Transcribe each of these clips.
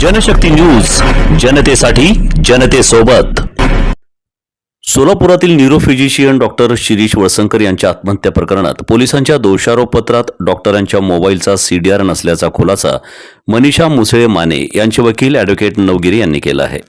Janshakti news जनतेसाठी जनतेसोबत. सोलापुरातील neuro physician doctor Shirish Walsankar यांच्या आत्महत्या प्रकरणात पोलिसांच्या दोषारोपपत्रात डॉक्टरांच्या मोबाईलचा सीडीआर नसल्याचा खुलासा मनीषा मुसळे माने यांचे वकील ॲडव्होकेट नवगिरी यांनी केला आहे.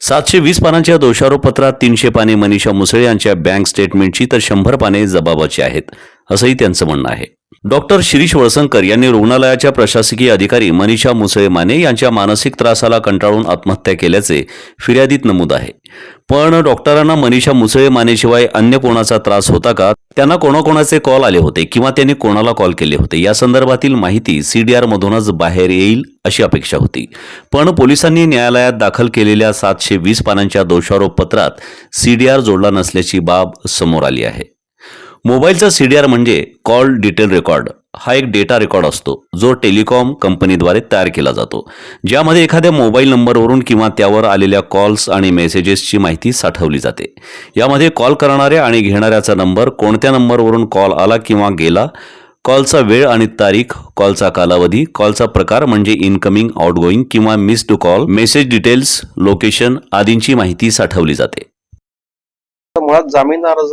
सातशे वीस पानांच्या दोषारोपपत्रात तीनशे पाने मनीषा मुसळे यांच्या बँक स्टेटमेंटची तर शंभर पाने जबाबाची आहेत असंही त्यांचं म्हणणं आहे. डॉक्टर शिरीष वळसंकर यांनी रुग्णालयाच्या प्रशासकीय अधिकारी मनीषा मुसळे माने यांच्या मानसिक त्रासाला कंटाळून आत्महत्या केल्याचे फिर्यादीत नमूद आहे. पण डॉक्टरांना मनीषा मुसळे मानेशिवाय अन्य कोणाचा त्रास होता का? त्यांना कोणाकोणाचे कॉल आले होते किंवा त्यांनी कोणाला कॉल केले होते? या संदर्भातील माहिती सीडीआर मधूनच बाहेर येईल अशी अपेक्षा होती. पण पोलिसांनी न्यायालयात दाखल केलेल्या सातशे वीस पानांच्या दोषारोप पत्रात सीडीआर जोडला नसल्याची बाब समोर आली आहे. मोबाईलचा सी डी आर म्हणजे कॉल डिटेल रेकॉर्ड. हा एक डेटा रेकॉर्ड असतो जो टेलिकॉम कंपनीद्वारे तयार केला जातो. ज्यामध्ये एखाद्या मोबाईल नंबरवरून किंवा त्यावर आलेल्या कॉल्स आणि मेसेजेसची माहिती साठवली जाते. यामध्ये कॉल करणाऱ्या आणि घेणाऱ्याचा नंबर कोणत्या नंबरवरून कॉल आला किंवा गेला कॉलचा वेळ आणि तारीख कॉलचा कालावधी कॉलचा प्रकार म्हणजे इनकमिंग आउटगोईंग किंवा missed call message details location आदींची माहिती साठवली जाते. मुळात जामीन अर्ज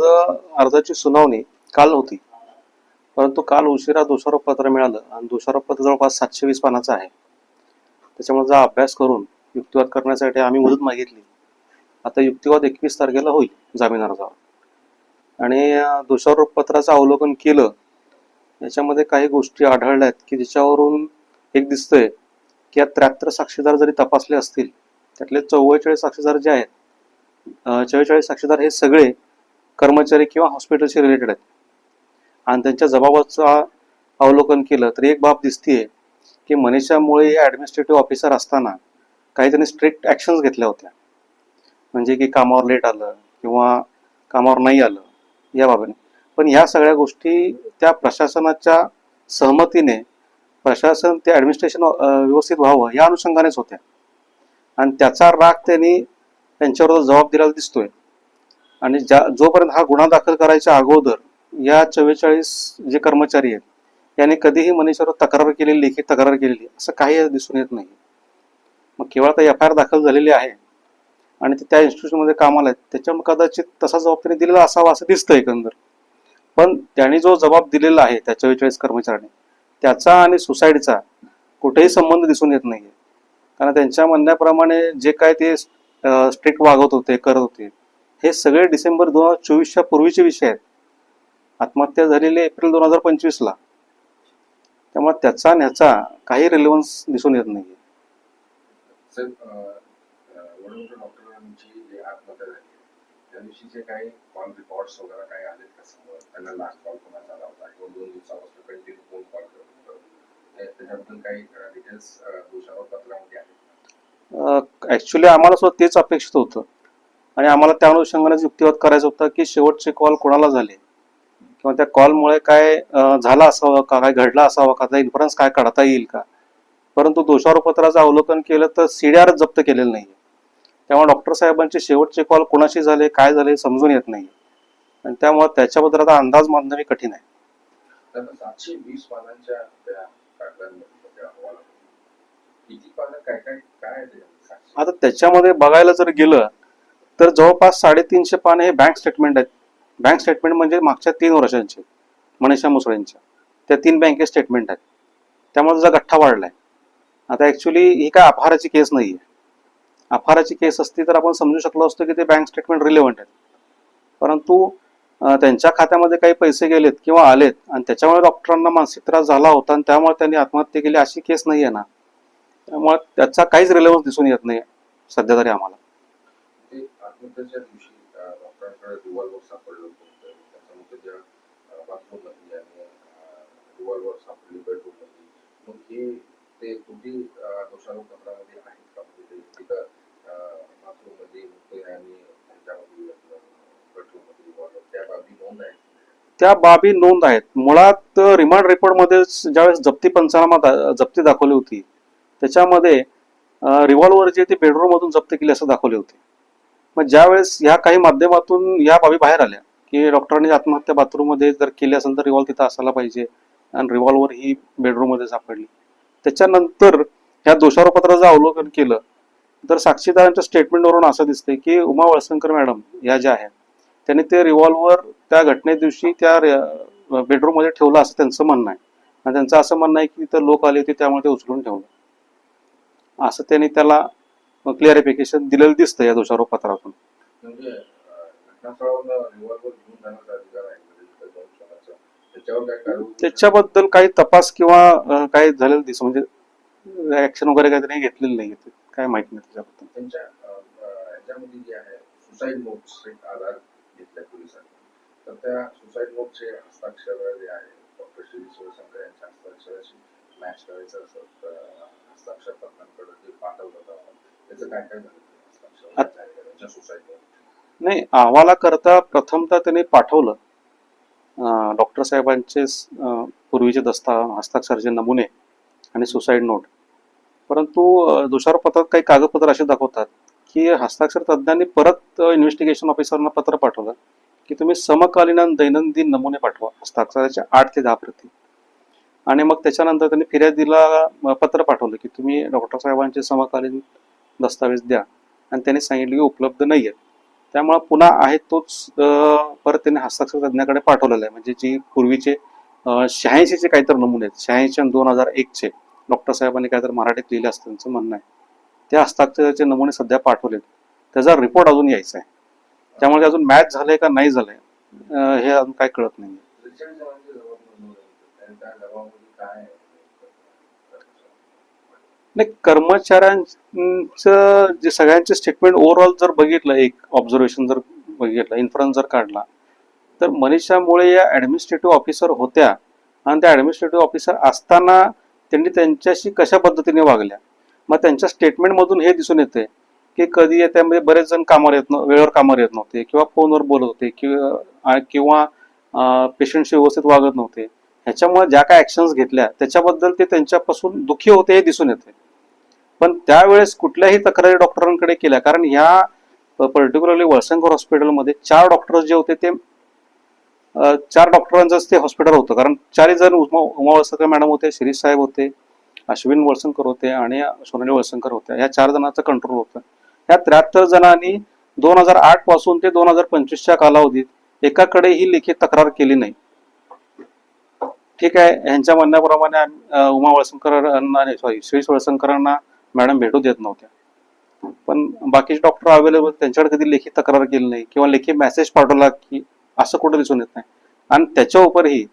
अर्जाची सुनावणी काल होती. परंतु काल उशिरा दोषारोप पत्र मिळालं आणि दोषारोप पत्र जवळपास सातशे वीस पानाचं आहे. त्याच्यामुळे जा अभ्यास करून युक्तिवाद करण्यासाठी आम्ही मुदत मागितली. आता युक्तिवाद एकवीस तारखेला होईल जामीन अर्जावर. आणि अं, दोषारोप पत्राचं अवलोकन केलं याच्यामध्ये काही गोष्टी आढळल्या आहेत की ज्याच्यावरून एक दिसतंय की या त्र्याहत्तर साक्षीदार जरी तपासले असतील त्यातले चव्वेचाळीस साक्षीदार जे आहेत चव्वेचाळीस साक्षीदार हे सगळे कर्मचारी किंवा हॉस्पिटलशी रिलेटेड आहेत. आणि त्यांच्या जबाबाचा अवलोकन केलं तर एक बाब दिसतीये की मनीषामुळे हे ॲडमिनिस्ट्रेटिव्ह ऑफिसर असताना काही त्यांनी स्ट्रिक्ट ॲक्शन्स घेतल्या होत्या. म्हणजे की कामावर लेट आलं किंवा कामावर नाही आलं या बाबीने. पण या सगळ्या गोष्टी त्या प्रशासनाच्या सहमतीने प्रशासन ते ॲडमिनिस्ट्रेशन व्यवस्थित व्हावं या अनुषंगानेच होत्या. आणि त्याचा राग त्यांनी त्यांच्यावर जबाब दिलेला दिसतोय. आणि ज्या जोपर्यंत हा गुन्हा दाखल करायच्या अगोदर या चव्वेचाळीस जे कर्मचारी आहेत यांनी कधीही मनीषावर तक्रार केलेली लेखी तक्रार केलेली असं काही दिसून येत नाही. मग केवळ आता एफ आय आर दाखल झालेली आहे. आणि ते त्या इन्स्टिट्यूशनमध्ये कामाला आहेत. त्याच्यामुळे कदाचित तसा जबाब त्यांनी दिलेला असावा असं दिसतं एकंदर. पण त्याने जो जबाब दिलेला आहे त्या चव्वेचाळीस कर्मचाऱ्यांनी त्याचा आणि सुसाईडचा कुठेही संबंध दिसून येत नाही कारण त्यांच्या म्हणण्याप्रमाणे जे काय ते स्ट्रिक्ट वागवत होते करत होते. हे सगळे डिसेंबर दोन हजार चोवीसच्या पूर्वीचे विषय आहेत. आत्महत्या झालेली एप्रिल दोन हजार पंचवीसला. त्यामुळे त्याचा आणि ह्याचा काही रिलेव्हन्स दिसून येत नाही काही त्याच्याबद्दल काही डिटेल्स दोषारोप पत्रामध्ये ॲक्च्युली आम्हाला सुद्धा तेच अपेक्षित होतं. आणि आम्हाला त्या अनुषंगाने युक्तिवाद करायचा होता की शेवटचे कॉल कोणाला झाले? किंवा त्या कॉलमुळे काय झाला असावं का? काय घडला असावा का? त्याचा इन्फरन्स काय काढता येईल का? परंतु दोषारोपत्राचं अवलोकन केलं तर सीडीआर जप्त केलेलं नाही त्यामुळे डॉक्टर साहेबांचे शेवटचे कॉल कोणाशी झाले काय झाले समजून येत नाही आणि त्यामुळे त्याच्याबद्दल आता अंदाज बांधणं कठीण आहे. आता त्याच्यामध्ये बघायला जर गेलं तर जवळपास साडेतीनशे पाने हे बँक स्टेटमेंट आहेत. बँक स्टेटमेंट म्हणजे मागच्या तीन वर्षांचे मनीषा मुसळेंच्या. त्या तीन बँके स्टेटमेंट आहेत. त्यामुळे त्याचा गठ्ठा वाढलाय आता ऍक्च्युली ही काय अपहाराची केस नाही आहे अपहाराची केस असती तर आपण समजू शकलो असतो की ते बँक स्टेटमेंट रिलेव्हंट आहेत. परंतु त्यांच्या खात्यामध्ये काही पैसे गेलेत किंवा आलेत आणि त्याच्यामुळे डॉक्टरांना मानसिक त्रास झाला होता आणि त्यामुळे त्यांनी आत्महत्या केली अशी केस नाही आहे ना. त्यामुळे त्याचा काहीच रिलेव्हन्स दिसून येत नाही सध्या तरी आम्हाला. त्या बाबी नोंद आहेत? मुळात रिमांड रिपोर्टमध्ये ज्यावेळेस जप्ती पंचनामा जप्ती दाखवली होती त्याच्यामध्ये रिव्हॉल्वर जे ते बेडरूम मधून जप्त केले असं दाखवले होते. मग ज्यावेळेस ह्या काही माध्यमातून या बाबी बाहेर आल्या की डॉक्टरांनी आत्महत्या बाथरूममध्ये जर केली असेल तर रिव्हॉल्व तिथं असायला पाहिजे आणि रिव्हॉल्वर ही बेडरूममध्ये सापडली. त्याच्यानंतर ह्या दोषारोपत्राचं अवलोकन केलं तर साक्षीदारांच्या स्टेटमेंटवरून असं दिसतंय की उमा वळसंकर मॅडम या ज्या आहेत त्यांनी ते रिव्हॉल्वर त्या घटने दिवशी त्या बेडरूममध्ये ठेवलं असं त्यांचं म्हणणं आहे. आणि त्यांचं असं म्हणणं आहे की तिथं लोक आले होते त्यामुळे ते उचलून ठेवलं. असं त्यांनी त्याला क्लिअरिफिकेशन दिलेलं दिसतं या दोषारोपपत्रातून म्हणजे काय त्याच्याबद्दल काही तपास किंवा काही झालेलं दिस म्हणजे ऍक्शन वगैरे काही त्यांनी घेतलेलं नाही काय माहीत नाही त्याच्याबद्दल. तर त्या सुसाईड नोटचे हस्ताक्षर जे आहे डॉक्टर श्री शिवशंकर यांच्या हस्ताक्षराशी मॅच करायचं असं नाही अहवालाकरता प्रथमतः त्यांनी पाठवलं डॉक्टर साहेबांचे पूर्वीचे दस्ता हस्ताक्षरचे नमुने आणि सुसाईड नोट. परंतु अं, दोषारोपत्रात काही कागदपत्र असे दाखवतात की हस्ताक्षर तज्ज्ञांनी परत इन्व्हेस्टिगेशन ऑफिसरना पत्र पाठवलं की तुम्ही समकालीन दैनंदिन नमुने पाठवा हस्ताक्षराच्या आठ ते दहा प्रती. आणि मग त्याच्यानंतर त्यांनी फिर्यादीला पत्र पाठवलं की तुम्ही डॉक्टर साहेबांचे समकालीन दस्तावेज द्या. आणि त्यांनी सांगितलं की उपलब्ध नाही आहेत त्यामुळे पुन्हा आहे तोच परत त्यांनी हस्ताक्षर तज्ञाकडे पाठवलेला आहे. म्हणजे जी पूर्वीचे शहाऐंशीचे काहीतरी नमुने आहेत. शहाऐंशी आणि दोन हजार एकचे डॉक्टर साहेबांनी काहीतरी मराठीत लिहिले असतं त्यांचं म्हणणं आहे. त्या हस्ताक्षराचे नमुने सध्या पाठवलेत. त्याचा रिपोर्ट अजून यायचा आहे. त्यामुळे अजून मॅच झालंय का नाही झालंय हे अजून काय कळत नाही त्रेचाळीस जणांचे जबाब नोंदवले होते आणि त्या जबाबामध्ये काय नाही कर्मचाऱ्यांचं जे सगळ्यांचे स्टेटमेंट ओव्हरऑल जर बघितलं एक ऑब्झर्वेशन जर बघितलं इन्फ्लुएन्स जर काढला तर मनीषामुळे या ऍडमिनिस्ट्रेटिव्ह ऑफिसर होत्या आणि त्या ऍडमिनिस्ट्रेटिव्ह ऑफिसर असताना त्यांनी त्यांच्याशी कशा पद्धतीने वागल्या? मग त्यांच्या स्टेटमेंटमधून हे दिसून येते की कधी त्यामध्ये बरेच जण कामावर येत वेळेवर कामावर येत नव्हते किंवा फोनवर बोलत होते किंवा किंवा पेशंटशी व्यवस्थित वागत नव्हते. ह्याच्यामुळे ज्या काय ऍक्शन्स घेतल्या त्याच्याबद्दल ते त्यांच्यापासून दुःखी होते हे दिसून येते. पण त्यावेळेस कुठल्याही तक्रारी डॉक्टरांकडे केल्या कारण ह्या पर्टिक्युलरली वळसंकर हॉस्पिटलमध्ये चार डॉक्टर्स जे होते ते चार डॉक्टरांचंच ते हॉस्पिटल होतं. कारण चारही जण उमा उमा वळसंकर मॅडम होते शिरीष साहेब होते अश्विन वळसंकर होते आणि सोनाली वळसंकर होत्या. ह्या चार जणांचं कंट्रोल होतं. ह्या त्र्याहत्तर जणांनी दोन हजार आठपासून ते दोन हजार पंचवीसच्या कालावधीत एकाकडे ही लेखी तक्रार केली नाही. ठीक आहे. यांच्या म्हणण्याप्रमाणे आम्ही, उमा वळसंकर सॉरी श्रीष वळसंकरांना मॅडम भेटू देत नव्हत्या. पण बाकीचे डॉक्टर अवेलेबल त्यांच्याकडे कधी लेखी तक्रार केली नाही किंवा लेखी मेसेज पाठवला की असं कुठं दिसून येत नाही. आणि त्याच्या उपरही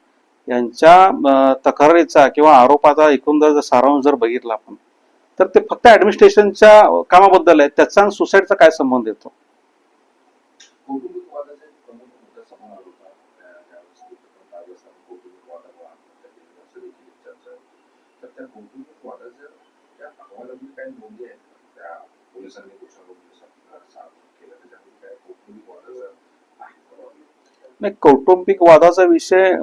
यांच्या तक्रारीचा किंवा आरोपाचा एकूण जर सारांश जर बघितला आपण तर ते फक्त ऍडमिनिस्ट्रेशनच्या कामाबद्दल आहे त्याचा आणि सुसाईडचा काय संबंध येतो कौटुंबिक वादाचा एक प्रमुख मुद्दा समोर आला होता त्या- त्यावेळेस ते पण पाहिलं असताना कौटुंबिक वादावर आत्महत्या केली असं देखील एक चर्चा होती. तर त्या त्या अहवालामध्ये काही नोंदी आहेत त्या पोलिसांनी कौटुंबिक वादाचा नाही कौटुंबिक वादाचा विषय म्हणजे